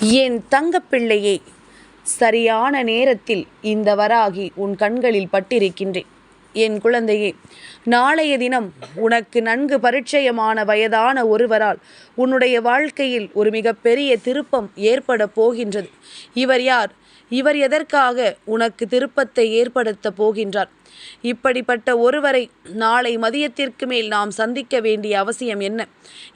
என் தங்கப்பிள்ளையே சரியான நேரத்தில் இந்த வராகி உன் கண்களில் பட்டிருக்கின்றேன். என் குழந்தையே நாளைய தினம் உனக்கு நன்கு பரிச்சயமான வயதான ஒருவரால் உன்னுடைய வாழ்க்கையில் ஒரு மிகப்பெரிய திருப்பம் ஏற்பட போகின்றது. இவர் யார்? இவர் எதற்காக உனக்கு திருப்பத்தை ஏற்படுத்த போகின்றார்? இப்படிப்பட்ட ஒருவரை நாளை மதியத்திற்கு மேல் நாம் சந்திக்க வேண்டிய அவசியம் என்ன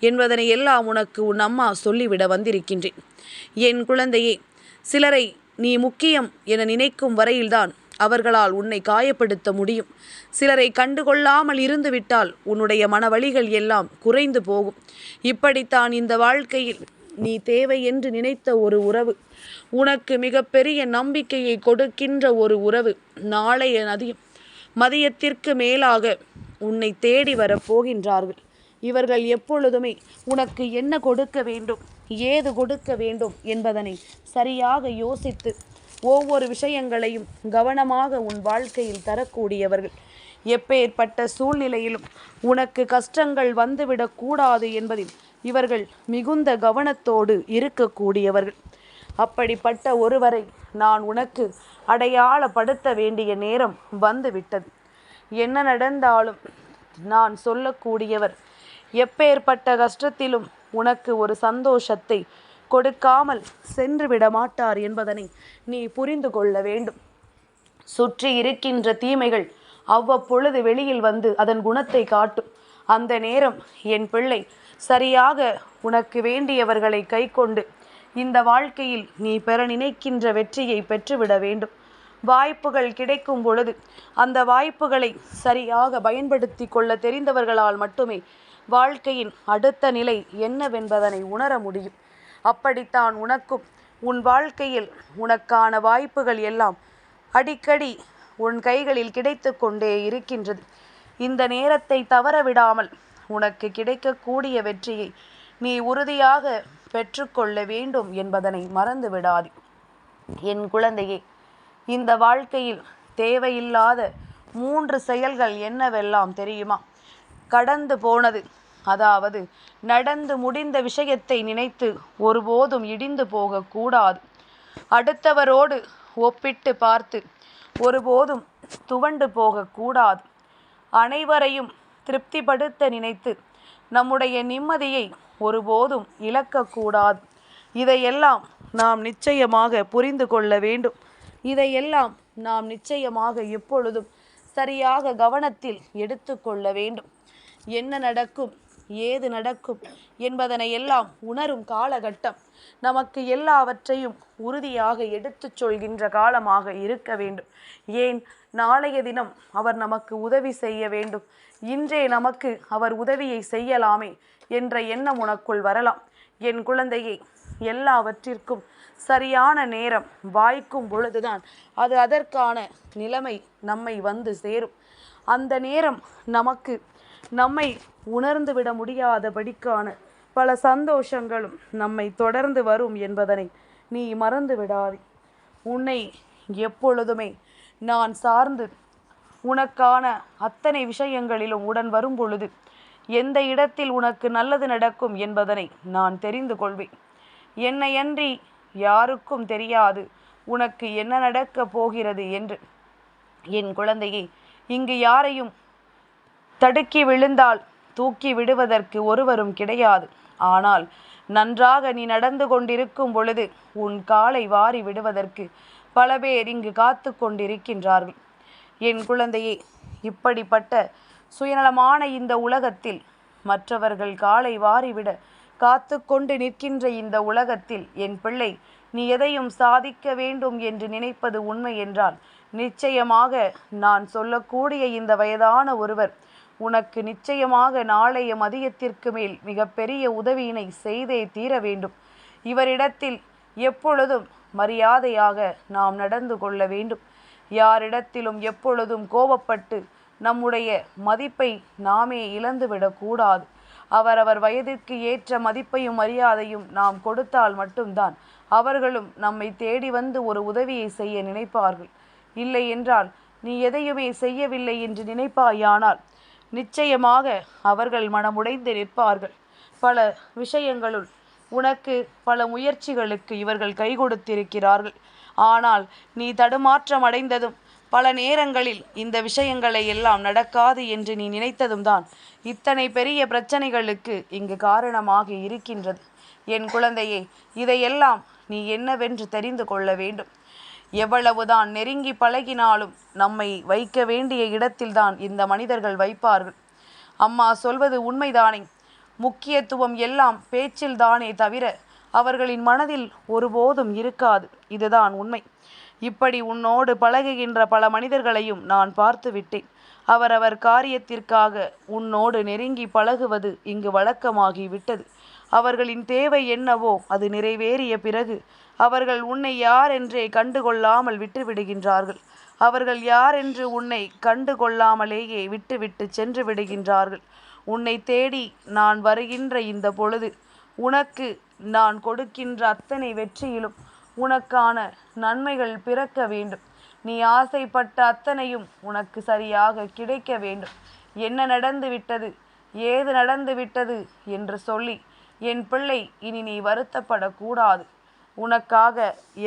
என்பதனை எல்லாம் உனக்கு உன் அம்மா சொல்லிவிட வந்திருக்கின்றேன். என் குழந்தையே சிலரை நீ முக்கியம் என நினைக்கும் வரையில்தான் அவர்களால் உன்னை காயப்படுத்த முடியும். சிலரை கண்டுகொள்ளாமல் இருந்துவிட்டால் உன்னுடைய மனவழிகள் எல்லாம் குறைந்து போகும். இப்படித்தான் இந்த வாழ்க்கையில் நீ தேவை என்று நினைத்த ஒரு உறவு. உனக்கு மிகப்பெரிய நம்பிக்கையை கொடுக்கின்ற ஒரு உறவு. நாளைய நதியும் மதியத்திற்கு மேலாக உன்னை தேடி வரப் போகின்றார்கள். இவர்கள் எப்பொழுதுமே உனக்கு என்ன கொடுக்க வேண்டும் ஏது கொடுக்க வேண்டும் என்பதனை சரியாக யோசித்து ஒவ்வொரு விஷயங்களையும் கவனமாக உன் வாழ்க்கையில் தரக்கூடியவர்கள். எப்பேற்பட்ட சூழ்நிலையிலும் உனக்கு கஷ்டங்கள் வந்துவிடக்கூடாது என்பதில் இவர்கள் மிகுந்த கவனத்தோடு இருக்கக்கூடியவர்கள். அப்படிப்பட்ட ஒருவரை நான் உனக்கு அடையாளப்படுத்த வேண்டிய நேரம் வந்துவிட்டது. என்ன நடந்தாலும் நான் சொல்லக்கூடியவர் எப்பேற்பட்ட கஷ்டத்திலும் உனக்கு ஒரு சந்தோஷத்தை கொடுக்காமல் சென்றுவிட மாட்டார் என்பதனை நீ புரிந்து கொள்ள வேண்டும். சுற்றி இருக்கின்ற தீமைகள் அவ்வப்பொழுது வெளியில் வந்து அதன் குணத்தை காட்டும். அந்த நேரம் என் பிள்ளை சரியாக உனக்கு வேண்டியவர்களை கை கொண்டு இந்த வாழ்க்கையில் நீ பெற நினைக்கின்ற வெற்றியை பெற்றுவிட வேண்டும். வாய்ப்புகள் கிடைக்கும் பொழுது அந்த வாய்ப்புகளை சரியாக பயன்படுத்தி கொள்ள தெரிந்தவர்களால் மட்டுமே வாழ்க்கையின் அடுத்த நிலை என்னவென்பதனை உணர முடியும். அப்படித்தான் உனக்கும் உன் வாழ்க்கையில் உனக்கான வாய்ப்புகள் எல்லாம் அடிக்கடி உன் கைகளில் கிடைத்து கொண்டே இருக்கின்றது. இந்த நேரத்தை தவற விடாமல் உனக்கு கிடைக்கக்கூடிய வெற்றியை நீ உறுதியாக பெற்றுக்கொள்ள வேண்டும் என்பதனை மறந்து விடாது என் குழந்தையே இந்த வாழ்க்கையில் தேவையில்லாத மூன்று செயல்கள் என்னவெல்லாம் தெரியுமா? கடந்து போனது அதாவது நடந்து முடிந்த விஷயத்தை நினைத்து ஒருபோதும் இடிந்து போகக்கூடாது. அடுத்தவரோடு ஒப்பிட்டு பார்த்து ஒருபோதும் துவண்டு போகக்கூடாது. அனைவரையும் திருப்திப்படுத்த நினைத்து நம்முடைய நிம்மதியை ஒருபோதும் இழக்கக்கூடாது. இதையெல்லாம் நாம் நிச்சயமாக புரிந்து கொள்ள வேண்டும். இதையெல்லாம் நாம் நிச்சயமாக எப்பொழுதும் சரியாக கவனத்தில் எடுத்துக்கொள்ள வேண்டும். என்ன நடக்கும்? ஏது நடக்கும் என்பதனை எல்லாம் உணரும் காலகட்டம். நமக்கு எல்லாவற்றையும் உறுதியாக எடுத்துச் சொல்கின்ற காலமாக இருக்க வேண்டும். ஏன்? நாளைய தினம் அவர் நமக்கு உதவி செய்ய வேண்டும். இன்றே நமக்கு அவர் உதவியை செய்யலாமே என்ற எண்ணம் உனக்குள் வரலாம். என் குழந்தையை எல்லாவற்றிற்கும் சரியான நேரம் வாய்க்கும் பொழுதுதான் அது அதற்கான நிலைமை நம்மை வந்து சேரும். அந்த நேரம் நமக்கு நம்மை உணர்ந்து விட முடியாதபடிக்கான பல சந்தோஷங்களும் நம்மை தொடர்ந்து வரும் என்பதனை நீ மறந்து விடாதே. உன்னை எப்பொழுதுமே நான் சார்ந்து உனக்கான அத்தனை விஷயங்களிலும் உடன் வரும் பொழுது எந்த இடத்தில் உனக்கு நல்லது நடக்கும் என்பதனை நான் தெரிந்து கொள்வேன். என்னையன்றி யாருக்கும் தெரியாது உனக்கு என்ன நடக்கப் போகிறது என்று. என் குழந்தையை இங்கு யாரையும் தடுக்கி விழுந்தால் தூக்கி விடுவதற்கு ஒருவரும் கிடையாது. ஆனால் நன்றாக நீ நடந்து கொண்டிருக்கும் பொழுது உன் காலை வாரி விடுவதற்கு பல பேர் இங்கு காத்து கொண்டிருக்கின்றார்கள். என் குழந்தையே இப்படிப்பட்ட சுயநலமான இந்த உலகத்தில் மற்றவர்கள் காலை வாரிவிட காத்து கொண்டு நிற்கின்ற இந்த உலகத்தில் என் பிள்ளை நீ எதையும் சாதிக்க வேண்டும் என்று நினைப்பது உண்மை என்றால் நிச்சயமாக நான் சொல்லக்கூடிய இந்த வயதான ஒருவர் உனக்கு நிச்சயமாக நாளைய மதியத்திற்கு மேல் மிகப்பெரிய உதவியினை செய்தே தீர வேண்டும். இவரிடத்தில் எப்பொழுதும் மரியாதையாக நாம் நடந்து கொள்ள வேண்டும். யாரிடத்திலும் எப்பொழுதும் கோபப்பட்டு நம்முடைய மதிப்பை நாமே இழந்துவிடக்கூடாது அவரவர் வயதிற்கு ஏற்ற மதிப்பையும் மரியாதையும் நாம் கொடுத்தால் மட்டும்தான் அவர்களும் நம்மை தேடி வந்து ஒரு உதவியை செய்ய நினைப்பார்கள். இல்லை என்றால் நீ எதையுமே செய்யவில்லை என்று நினைப்பாயானால் நிச்சயமாக அவர்கள் மனமுடைந்து நிற்பார்கள். பல விஷயங்களுள் உனக்கு பல முயற்சிகளுக்கு இவர்கள் கை கொடுத்திருக்கிறார்கள். ஆனால் நீ தடுமாற்றம் அடைந்ததும் பல நேரங்களில் இந்த விஷயங்களை எல்லாம் நடக்காது என்று நீ நினைத்ததும் தான் இத்தனை பெரிய பிரச்சனைகளுக்கு இங்கு காரணமாக இருக்கின்றது. என் குழந்தையே இதையெல்லாம் நீ என்னவென்று தெரிந்து கொள்ள வேண்டும். எவ்வளவுதான் நெருங்கி பழகினாலும் நம்மை வைக்க வேண்டிய இடத்தில்தான் இந்த மனிதர்கள் வைப்பார்கள். அம்மா சொல்வது உண்மைதானே? முக்கியத்துவம் எல்லாம் பேச்சில்தானே தவிர அவர்களின் மனதில் ஒருபோதும் இருக்காது. இதுதான் உண்மை. இப்படி உன்னோடு பழகுகின்ற பல மனிதர்களையும் நான் பார்த்து விட்டேன். அவரவர் காரியத்திற்காக உன்னோடு நெருங்கி பழகுவது இங்கு வழக்கமாகிவிட்டது. அவர்களின் தேவை என்னவோ அது நிறைவேறிய பிறகு அவர்கள் உன்னை யார் என்றே கண்டுகொள்ளாமல் விட்டுவிடுகின்றார்கள். அவர்கள் யார் என்று உன்னை கண்டு கொள்ளாமலேயே விட்டுவிட்டு சென்று விடுகின்றார்கள். உன்னை தேடி நான் வருகின்ற இந்த பொழுது உனக்கு நான் கொடுக்கின்ற அத்தனை வெற்றியிலும் உனக்கான நன்மைகள் பிறக்க வேண்டும். நீ ஆசைப்பட்ட அத்தனையும் உனக்கு சரியாக கிடைக்க வேண்டும். என்ன நடந்து விட்டது ஏது நடந்து விட்டது என்று சொல்லி என் பிள்ளை இனி நீ வருத்தப்படக்கூடாது. உனக்காக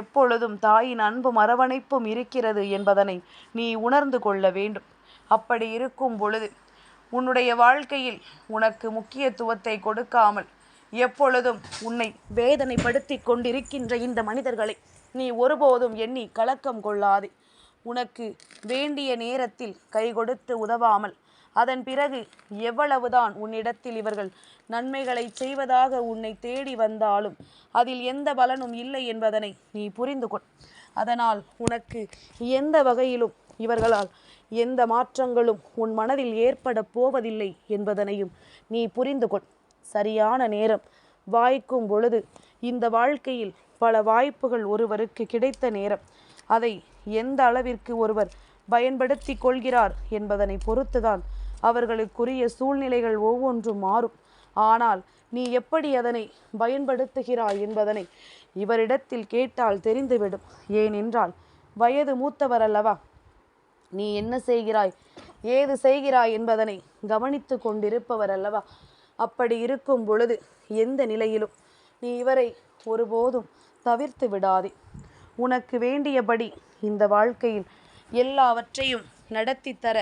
எப்பொழுதும் தாயின் அன்பும் அரவணைப்பும் இருக்கிறது என்பதனை நீ உணர்ந்து கொள்ள வேண்டும். அப்படி இருக்கும் பொழுது உன்னுடைய வாழ்க்கையில் உனக்கு முக்கியத்துவத்தை கொடுக்காமல் எப்பொழுதும் உன்னை வேதனைப்படுத்தி கொண்டிருக்கின்ற இந்த மனிதர்களை நீ ஒருபோதும் எண்ணி கலக்கம் கொள்ளாதே. உனக்கு வேண்டிய நேரத்தில் கை கொடுத்து உதவாமல் அதன் பிறகு எவ்வளவுதான் உன்னிடத்தில் இவர்கள் நன்மைகளை செய்வதாக உன்னை தேடி வந்தாலும் அதில் எந்த பலனும் இல்லை என்பதனை நீ புரிந்து கொள். அதனால் உனக்கு எந்த வகையிலும் இவர்களால் எந்த மாற்றங்களும் உன் மனதில் ஏற்பட போவதில்லை என்பதனையும் நீ புரிந்து கொள். சரியான நேரம். வாய்க்கும் பொழுது இந்த வாழ்க்கையில் பல வாய்ப்புகள் ஒருவருக்கு கிடைத்த நேரம். அதை எந்த அளவிற்கு ஒருவர் பயன்படுத்தி கொள்கிறார் என்பதனை பொறுத்துதான் அவர்களுக்குரிய சூழ்நிலைகள் ஒவ்வொன்றும் மாறும். ஆனால் நீ எப்படி அதனை பயன்படுத்துகிறாய் என்பதனை இவரிடத்தில் கேட்டால் தெரிந்துவிடும். ஏனென்றால் வயது மூத்தவர் அல்லவா நீ என்ன செய்கிறாய்? ஏது செய்கிறாய் என்பதனை கவனித்து கொண்டிருப்பவர் அல்லவா அப்படி இருக்கும் பொழுது எந்த நிலையிலும் நீ இவரை ஒருபோதும் தவிர்த்து விடாதே. உனக்கு வேண்டியபடி இந்த வாழ்க்கையில் எல்லாவற்றையும் நடத்தி தர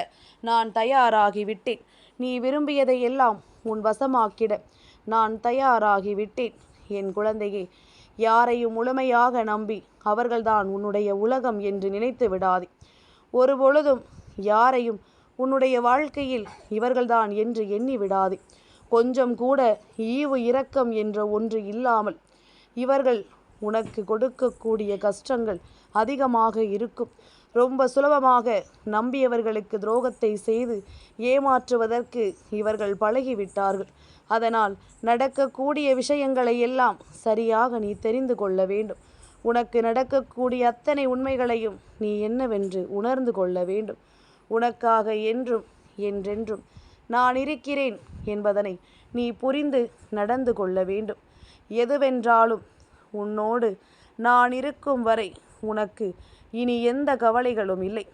நான் தயாராகிவிட்டேன். நீ விரும்பியதை எல்லாம் உன் வசமாக்கிட. நான் தயாராகிவிட்டேன். என் குழந்தையே யாரையும் முழுமையாக நம்பி அவர்கள்தான் உன்னுடைய உலகம் என்று நினைத்து விடாதே. ஒரு பொழுதும் யாரையும் உன்னுடைய வாழ்க்கையில் இவர்கள்தான் என்று எண்ணி விடாதே. கொஞ்சம் கூட ஈவு இரக்கம் என்ற ஒன்று இல்லாமல் இவர்கள் உனக்கு கொடுக்கக்கூடிய கஷ்டங்கள் அதிகமாக இருக்கும். ரொம்ப சுலபமாக நம்பியவர்களுக்கு துரோகத்தை செய்து ஏமாற்றுவதற்கு இவர்கள் பழகிவிட்டார்கள். அதனால் நடக்கக்கூடிய விஷயங்களை எல்லாம் சரியாக நீ தெரிந்து கொள்ள வேண்டும். உனக்கு நடக்கக்கூடிய அத்தனை உண்மைகளையும் நீ என்னவென்று உணர்ந்து கொள்ள வேண்டும். உனக்காக என்றும் என்றென்றும் நான் இருக்கிறேன் என்பதனை நீ புரிந்து நடந்து கொள்ள வேண்டும். எதுவென்றாலும் உன்னோடு நான் இருக்கும் வரை உனக்கு இனி எந்த கவலைகளும் இல்லை.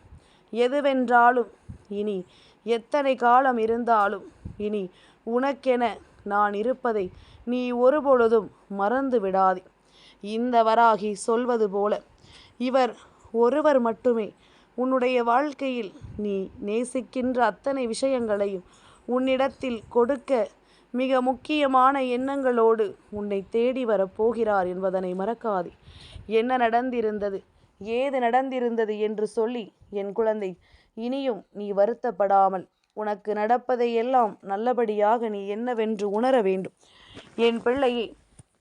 எதுவென்றாலும் இனி எத்தனை காலம் இருந்தாலும் இனி உனக்கென நான் இருப்பதை நீ ஒருபொழுதும் மறந்து விடாதே. இந்த வராகி சொல்வது போல இவர் ஒருவர் மட்டுமே உன்னுடைய வாழ்க்கையில் நீ நேசிக்கின்ற அத்தனை விஷயங்களையும் உன்னிடத்தில் கொடுக்க மிக முக்கியமான எண்ணங்களோடு உன்னை தேடி வரப்போகிறார் என்பதனை மறக்காதே. என்ன நடந்திருந்தது? ஏது நடந்திருந்தது என்று சொல்லி என் குழந்தை இனியும் நீ வருத்தப்படாமல் உனக்கு நடப்பதை எல்லாம் நல்லபடியாக நீ என்னவென்று உணர வேண்டும். என் பிள்ளையே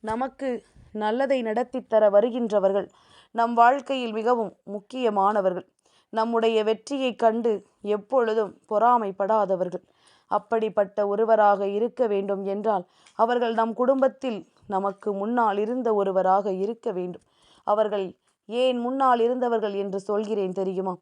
நமக்கு நல்லதை நடத்தித்தர தர வருகின்றவர்கள் நம் வாழ்க்கையில் மிகவும் முக்கியமானவர்கள். நம்முடைய வெற்றியை கண்டு எப்பொழுதும் பொறாமைப்படாதவர்கள். அப்படிப்பட்ட ஒருவராக இருக்க வேண்டும் என்றால் அவர்கள் நம் குடும்பத்தில் நமக்கு முன்னால் இருந்த ஒருவராக இருக்க வேண்டும். அவர்கள் ஏன் முன்னால் இருந்தவர்கள் என்று சொல்கிறேன் தெரியுமா?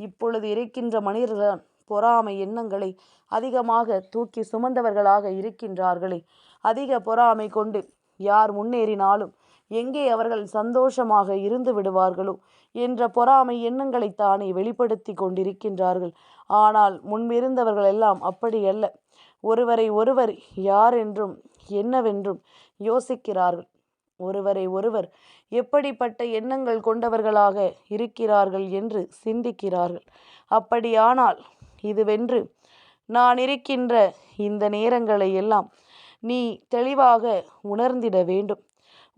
இப்பொழுது இருக்கின்ற மனிதர்கள் பொறாமை எண்ணங்களை அதிகமாக தூக்கி சுமந்தவர்களாக இருக்கின்றார்களே. அதிக பொறாமை கொண்டு யார் முன்னேறினாலும் எங்கே அவர்கள் சந்தோஷமாக இருந்து விடுவார்களோ என்ற பொறாமை எண்ணங்களைத்தானே வெளிப்படுத்தி கொண்டிருக்கின்றார்கள். ஆனால் முன்பிருந்தவர்கள் எல்லாம் அப்படியல்ல ஒருவரை ஒருவர் யார் என்றும் என்னவென்றும் யோசிக்கிறார்கள். ஒருவரை ஒருவர் எப்படிப்பட்ட எண்ணங்கள் கொண்டவர்களாக இருக்கிறார்கள் என்று சிந்திக்கிறார்கள். அப்படியானால் இதுவென்று நான் இருக்கின்ற இந்த நேரங்களை எல்லாம் நீ தெளிவாக உணர்ந்திட வேண்டும்.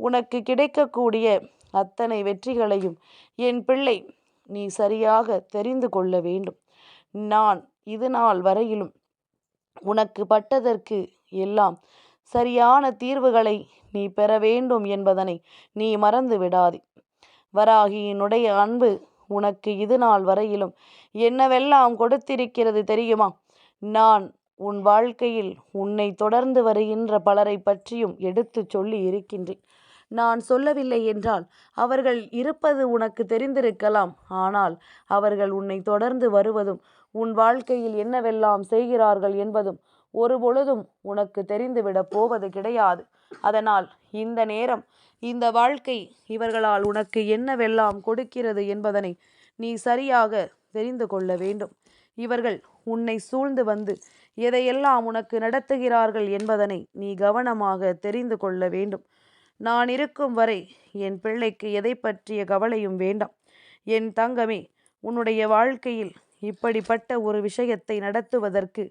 உனக்கு கிடைக்கக்கூடிய அத்தனை வெற்றிகளையும் என் பிள்ளை நீ சரியாக தெரிந்து கொள்ள வேண்டும். நான் இது நாள் வரையிலும் உனக்கு பட்டதற்கு எல்லாம் சரியான தீர்வுகளை நீ பெற வேண்டும் என்பதனை நீ மறந்து விடாதே. வராகியினுடைய அன்பு உனக்கு இது நாள் வரையிலும் என்னவெல்லாம் கொடுத்திருக்கிறது தெரியுமா? நான் உன் வாழ்க்கையில் உன்னை தொடர்ந்து வருகின்ற பலரை பற்றியும் எடுத்துச் சொல்லி இருக்கின்றேன். நான் சொல்லவில்லை என்றால் அவர்கள் இருப்பது உனக்கு தெரிந்திருக்கலாம். ஆனால் அவர்கள் உன்னை தொடர்ந்து வருவதும் உன் வாழ்க்கையில் என்னவெல்லாம் செய்கிறார்கள் என்பதும் ஒருபொழுதும் உனக்கு தெரிந்துவிடப் போவது கிடையாது. அதனால் இந்த நேரம் இந்த வாழ்க்கை இவர்களால் உனக்கு என்னவெல்லாம் கொடுக்கிறது என்பதனை நீ சரியாக தெரிந்து கொள்ள வேண்டும். இவர்கள் உன்னை சூழ்ந்து வந்து எதையெல்லாம் உனக்கு நடத்துகிறார்கள் என்பதனை நீ கவனமாக தெரிந்து கொள்ள வேண்டும். நான் இருக்கும் வரை என் பிள்ளைக்கு எதை பற்றிய கவலையும் வேண்டாம். என் தங்கமே உன்னுடைய வாழ்க்கையில் இப்படிப்பட்ட ஒரு விஷயத்தை நடத்துவதற்கு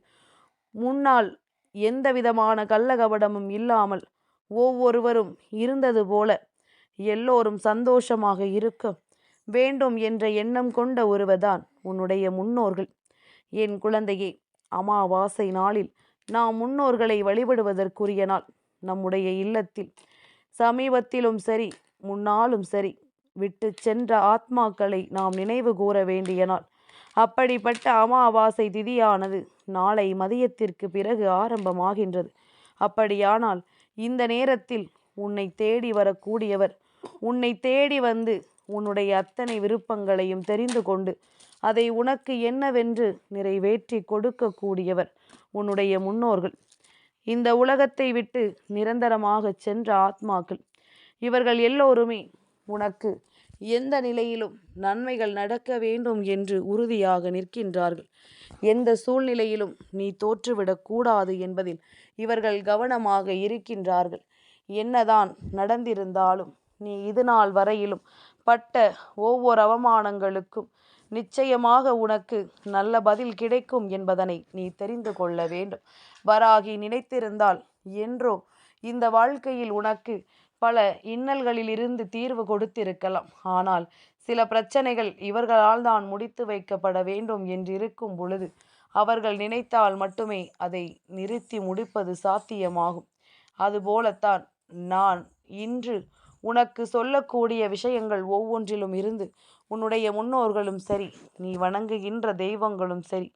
முன்னால் எந்த விதமான கள்ளகபடமும் இல்லாமல் ஒவ்வொருவரும் இருந்தது போல எல்லோரும் சந்தோஷமாக இருக்க வேண்டும் என்ற எண்ணம் கொண்ட ஒருவர்தான் உன்னுடைய முன்னோர்கள். என் குழந்தையே அமாவாசை நாளில் நாம் முன்னோர்களை வழிபடுவதற்குரிய நாள். நம்முடைய இல்லத்தில் சமீபத்திலும் சரி முன்னாலும் சரி விட்டு சென்ற ஆத்மாக்களை நாம் நினைவு கூற வேண்டிய நாள். அப்படிப்பட்ட அமாவாசை திதியானது நாளை மதியத்திற்கு பிறகு ஆரம்பமாகின்றது. அப்படியானால் இந்த நேரத்தில் உன்னை தேடி வரக்கூடியவர் உன்னை தேடி வந்து உன்னுடைய அத்தனை விருப்பங்களையும் தெரிந்து கொண்டு அதை உனக்கு என்னவென்று நிறைவேற்றி கொடுக்கக்கூடியவர் உன்னுடைய முன்னோர்கள். இந்த உலகத்தை விட்டு நிரந்தரமாக சென்ற ஆத்மாக்கள். இவர்கள் எல்லோருமே உனக்கு எந்த நிலையிலும் நன்மைகள் நடக்க வேண்டும் என்று உறுதியாக நிற்கின்றார்கள். எந்த சூழ்நிலையிலும் நீ தோற்றுவிடக் கூடாது என்பதில் இவர்கள் கவனமாக இருக்கின்றார்கள். என்னதான் நடந்திருந்தாலும் நீ இதுநாள் வரையிலும் பட்ட ஒவ்வொரு அவமானங்களுக்கும் நிச்சயமாக உனக்கு நல்ல பதில் கிடைக்கும் என்பதனை நீ தெரிந்து கொள்ள வேண்டும். வராகி நினைத்திருந்தால் என்றோ இந்த வாழ்க்கையில் உனக்கு பல இன்னல்களில் இருந்து தீர்வு கொடுத்திருக்கலாம். ஆனால் சில பிரச்சனைகள் இவர்களால் தான் முடித்து வைக்கப்பட வேண்டும் என்றிருக்கும் பொழுது அவர்கள் நினைத்தால் மட்டுமே அதை நிறுத்தி முடிப்பது சாத்தியமாகும். அதுபோலத்தான் நான் இன்று உனக்கு சொல்லக்கூடிய விஷயங்கள் ஒவ்வொன்றிலும் இருந்து உன்னுடைய முன்னோர்களும் சரி நீ வணங்குகின்ற தெய்வங்களும் சரி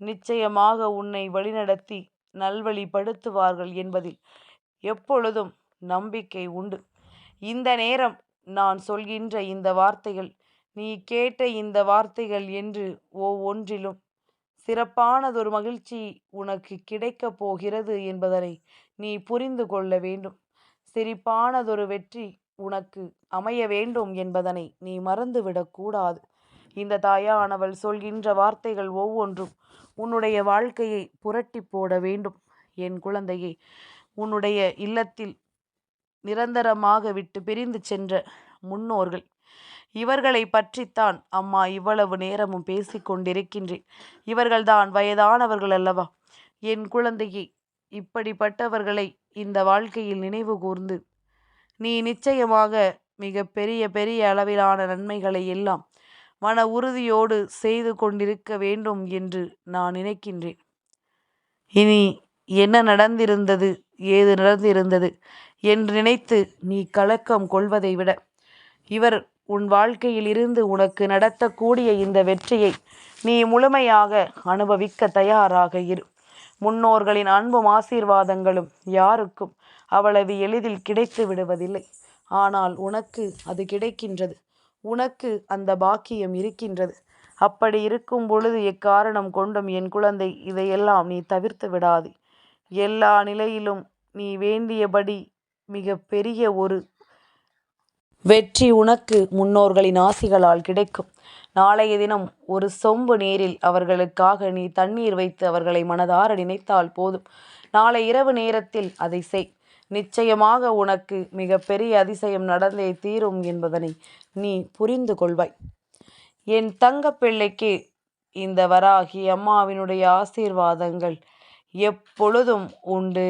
நிச்சயமாக உன்னை வழிநடத்தி நல்வழிப்படுத்துவார்கள் என்பதில் எப்பொழுதும் நம்பிக்கை உண்டு. இந்த நேரம் நான் சொல்கின்ற இந்த வார்த்தைகள் நீ கேட்ட இந்த வார்த்தைகள் என்று ஒவ்வொன்றிலும் சிறப்பானதொரு மகிழ்ச்சி உனக்கு கிடைக்கப் போகிறது என்பதனை நீ புரிந்து கொள்ள வேண்டும். சிரிப்பானதொரு வெற்றி உனக்கு அமைய வேண்டும் என்பதனை நீ மறந்துவிடக்கூடாது இந்த தாயானவள் சொல்கின்ற வார்த்தைகள் ஒவ்வொன்றும் உன்னுடைய வாழ்க்கையை புரட்டி போட வேண்டும். என் குழந்தையை உன்னுடைய இல்லத்தில் நிரந்தரமாக விட்டு பிரிந்து சென்ற முன்னோர்கள். இவர்களை பற்றித்தான் அம்மா இவ்வளவு நேரமும் பேசிக் கொண்டிருக்கின்றேன் இவர்கள்தான் வயதானவர்கள் அல்லவா? என் குழந்தையை இப்படிப்பட்டவர்களை இந்த வாழ்க்கையில் நினைவு கூர்ந்து நீ நிச்சயமாக மிக பெரிய பெரிய அளவிலான நன்மைகளை எல்லாம் மன உறுதியோடு செய்து கொண்டிருக்க வேண்டும் என்று நான் நினைக்கின்றேன். இனி என்ன நடந்திருந்தது? ஏது நடந்திருந்தது? என்று நினைத்து நீ கலக்கம் கொள்வதை விட இவர் உன் வாழ்க்கையில் இருந்து உனக்கு நடத்தக்கூடிய இந்த வெற்றியை நீ முழுமையாக அனுபவிக்க தயாராக இரு. முன்னோர்களின் அன்பும் ஆசீர்வாதங்களும் யாருக்கும் அவ்வளவு எளிதில் கிடைத்து விடுவதில்லை. ஆனால் உனக்கு அது கிடைக்கின்றது. உனக்கு அந்த பாக்கியம் இருக்கின்றது. அப்படி இருக்கும் பொழுது எக்காரணம் கொண்டும் என் குழந்தை இதையெல்லாம் நீ தவிர்த்து விடாதே. எல்லா நிலையிலும் நீ வேண்டியபடி மிக பெரிய ஒரு வெற்றி உனக்கு முன்னோர்களின் ஆசிகளால் கிடைக்கும். நாளைய தினம் ஒரு சொம்பு நீரில் அவர்களுக்காக நீ தண்ணீர் வைத்து அவர்களை மனதார நினைத்தால் போதும். நாளை இரவு நேரத்தில் அதை செய். நிச்சயமாக உனக்கு மிகப்பெரிய அதிசயம் நடந்தே தீரும் என்பதனை நீ புரிந்து கொள்வாய். என் தங்கப்பிள்ளைக்கு இந்த வராகி அம்மாவினுடைய ஆசீர்வாதங்கள் எப்பொழுதும் உண்டு.